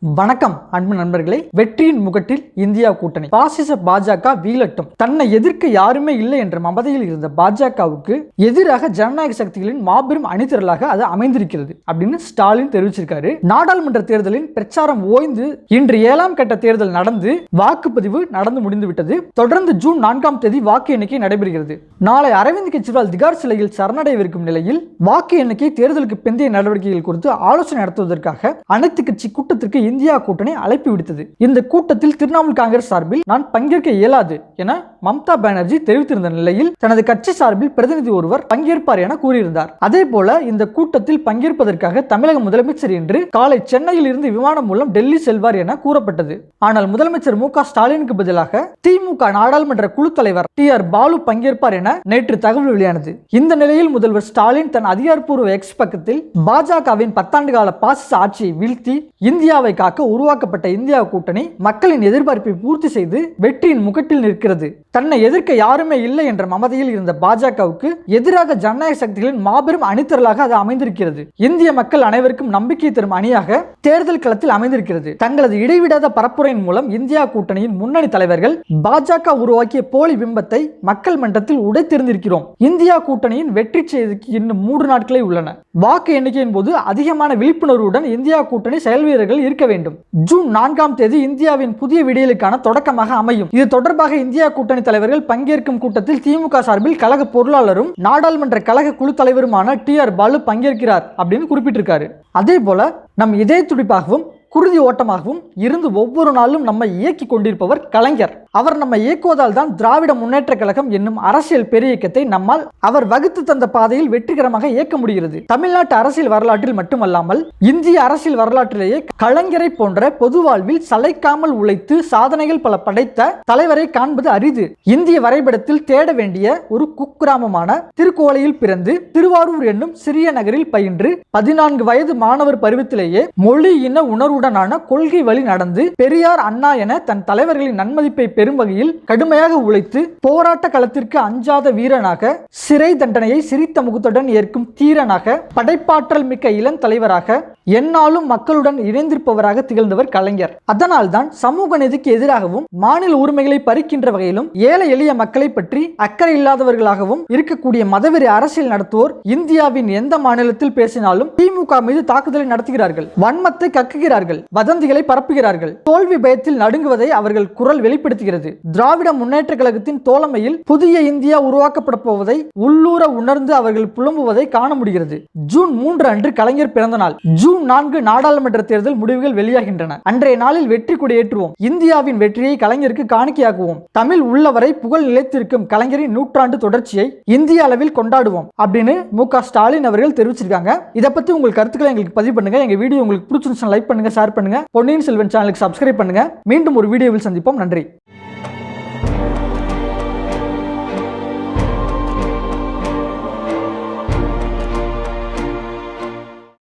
வணக்கம் அன்பு நண்பர்களே. வெற்றியின் முகட்டில் இந்தியா கூட்டணி. பாசிச பாஜக வீழட்டும். தன்னை எதிர்க்க யாருமே இல்லை என்ற மமதையில் இருந்த பாஜகவுக்கு எதிராக ஜனநாயக சக்திகளின் மாபெரும் அணிதிரலாக அது அமைந்திருக்கிறது அப்படின்னு ஸ்டாலின் தெரிவிச்சிருக்காரு. நாடாளுமன்ற தேர்தலின் பிரச்சாரம் ஓய்ந்து இன்று ஏழாம் கட்ட தேர்தல் நடந்து வாக்குப்பதிவு நடந்து முடிந்து விட்டது தொடர்ந்து ஜூன் நான்காம் தேதி வாக்கு எண்ணிக்கை நடைபெறுகிறது. நாளை அரவிந்த் கெஜ்ரிவால் திகார் சிலையில் சரணடைவிருக்கும் நிலையில் வாக்கு எண்ணிக்கை தேர்தலுக்கு பிந்தைய நடவடிக்கைகள் குறித்து ஆலோசனை நடத்துவதற்காக அனைத்து கட்சி கூட்டத்திற்கு இந்தியா கூட்டணி அழைப்பு விடுத்தது. இந்த கூட்டத்தில் திரிணாமுல் காங்கிரஸ் சார்பில் நான் பங்கேற்க இயலாது என மம்தா பானர்ஜி தெரிவித்திருந்த நிலையில் தனது கட்சி சார்பில் பிரதிநிதி ஒருவர் பங்கேற்பார் என கூறியிருந்தார். அதே போல இந்த கூட்டத்தில் பங்கேற்பதற்காக தமிழக முதலமைச்சர் இன்று காலை சென்னையில் இருந்து விமானம் மூலம் டெல்லி செல்வார் என கூறப்பட்டது. ஆனால் முதலமைச்சர் மு ஸ்டாலினுக்கு பதிலாக திமுக நாடாளுமன்ற குழு தலைவர் டி ஆர் பாலு பங்கேற்பார் என நேற்று தகவல் வெளியானது. இந்த நிலையில் முதல்வர் ஸ்டாலின் தன் அதிகாரப்பூர்வ எக்ஸ் பக்கத்தில் பாஜகவின் பத்தாண்டு கால பாசிச ஆட்சியை வீழ்த்தி இந்தியாவை காக்க உருவாக்கப்பட்ட இந்தியா கூட்டணி மக்களின் எதிர்பார்ப்பை பூர்த்தி செய்து வெற்றியின் முகட்டில் நிற்கிறது. தன்னை எதிர்க்க யாருமே இல்லை என்ற மமதையில் இருந்த பாஜகவுக்கு எதிராக ஜனநாயக சக்திகளின் மாபெரும் அணித்திரலாக அது அமைந்திருக்கிறது. இந்திய மக்கள் அனைவருக்கும் நம்பிக்கை தரும் அணியாக தேர்தல் களத்தில் அமைந்திருக்கிறது. தங்களது இடைவிடாத பரப்புரையின் மூலம் இந்தியா கூட்டணியின் முன்னணி தலைவர்கள் பாஜக உருவாக்கிய போலி பிம்பத்தை மக்கள் மன்றத்தில் உடைத்திருந்திருக்கிறோம் இந்தியா கூட்டணியின் வெற்றி செய்திக்கு இன்னும் மூன்று நாட்களே உள்ளன. வாக்கு எண்ணிக்கையின் போது அதிகமான விழிப்புணர்வுடன் இந்தியா கூட்டணி செயல் வீரர்கள் இருக்க வேண்டும். ஜூன் நான்காம் தேதி இந்தியாவின் புதிய விடியலுக்கான தொடக்கமாக அமையும். இது தொடர்பாக இந்தியா கூட்டணி தலைவர்கள் பங்கேற்கும் கூட்டத்தில் திமுக சார்பில் கழக பொருளாளரும் நாடாளுமன்ற கழக குழு தலைவருமான டி ஆர் பாலு பங்கேற்கிறார் அப்படின்னு குறிப்பிட்டிருக்காரு. அதே போல நம் இதய துடிப்பாகவும் குருதி ஓட்டமாகவும் இருந்து ஒவ்வொரு நாளும் நம்மை இயக்கி கொண்டிருப்பவர் கலைஞர். அவர் நம்மை இயக்குவதால் தான் திராவிட முன்னேற்ற கழகம் என்னும் அரசியல் பெரியக்கத்தை நம்மால் அவர் வகுத்து தந்த பாதையில் வெற்றிகரமாக இயக்க முடிகிறது. தமிழ்நாட்டு அரசியல் வரலாற்றில் மட்டுமல்லாமல் இந்திய அரசியல் வரலாற்றிலேயே கலைஞரை போன்ற பொது வாழ்வில் சளைக்காமல் உழைத்து சாதனைகள் பல படைத்த தலைவரை காண்பது அரிது. இந்திய வரைபடத்தில் தேட வேண்டிய ஒரு குக்கிராமமான திருக்கோலையில் பிறந்து திருவாரூர் என்னும் சிறிய நகரில் பயின்று பதினான்கு வயது மாணவர் பருவத்திலேயே மொழி இன உணர்வுடனான கொள்கை வழி நடந்து பெரியார் அண்ணா என தன் தலைவர்களின் நன்மதிப்பை பெறும் வகையில் கடுமையாக உழைத்து போராட்ட களத்திற்கு அஞ்சாத வீரனாக சிறை தண்டனையை சிரித்த முகத்துடன் ஏற்கும் தீரனாக படைப்பாற்றல் மிக்க இளம் தலைவராக எந்நாளும் மக்களுடன் இணைந்திருப்பவராக திகழ்ந்தவர் கலைஞர். அதனால்தான் சமூக நீதிக்கு எதிராகவும் மாநில உரிமைகளை பறிக்கின்ற வகையிலும் ஏழை எளிய மக்களை பற்றி அக்கறை இல்லாதவர்களாகவும் இருக்கக்கூடிய மதவெறி அரசியல் நடத்துவோர் இந்தியாவின் எந்த மாநிலத்தில் பேசினாலும் திமுக மீது தாக்குதலை நடத்துகிறார்கள் வன்மத்தை கக்குகிறார்கள் வதந்திகளை பரப்புகிறார்கள். தோல்வி பயத்தில் நடுங்குவதை அவர்கள் குரல் வெளிப்படுத்துகிறது. திராவிட முன்னேற்ற கழகத்தின் தோழமையில் புதிய இந்தியா உருவாக்கப்பட போவதை உள்ளூர உணர்ந்து அவர்கள் புலம்புவதை காண முடிகிறது. ஜூன் மூன்று அன்று கலைஞர் பிறந்த நாள் ஜூன் நான்கு நாடாளுமன்ற தேர்தல் முடிவுகள் வெளியாகின்றன. அன்றைய நாளில் வெற்றி கொடியேற்றுவோம் இந்தியாவின் வெற்றியை கலைஞருக்கு காணிக்கையாக்குவோம். தமிழ் உள்ளவரை புகழ் நிலைத்திருக்கும் கலைஞரின் நூற்றாண்டு தொடர்ச்சியை இந்திய அளவில் கொண்டாடுவோம் அப்படின்னு மு க ஸ்டாலின் அவர்கள் தெரிவிச்சிருக்காங்க. இதை பத்தி உங்கள் கருத்துக்களை எங்களுக்கு பதிவு பண்ணுங்க. எங்க வீடியோ உங்களுக்கு பிடிச்சிருந்துச்சுன்னா லைக் பண்ணுங்க ஷேர் பண்ணுங்க. பொன்னியின் செல்வன் சேனலுக்கு சப்ஸ்கிரைப் பண்ணுங்க. மீண்டும் ஒரு வீடியோவில் சந்திப்போம். நன்றி.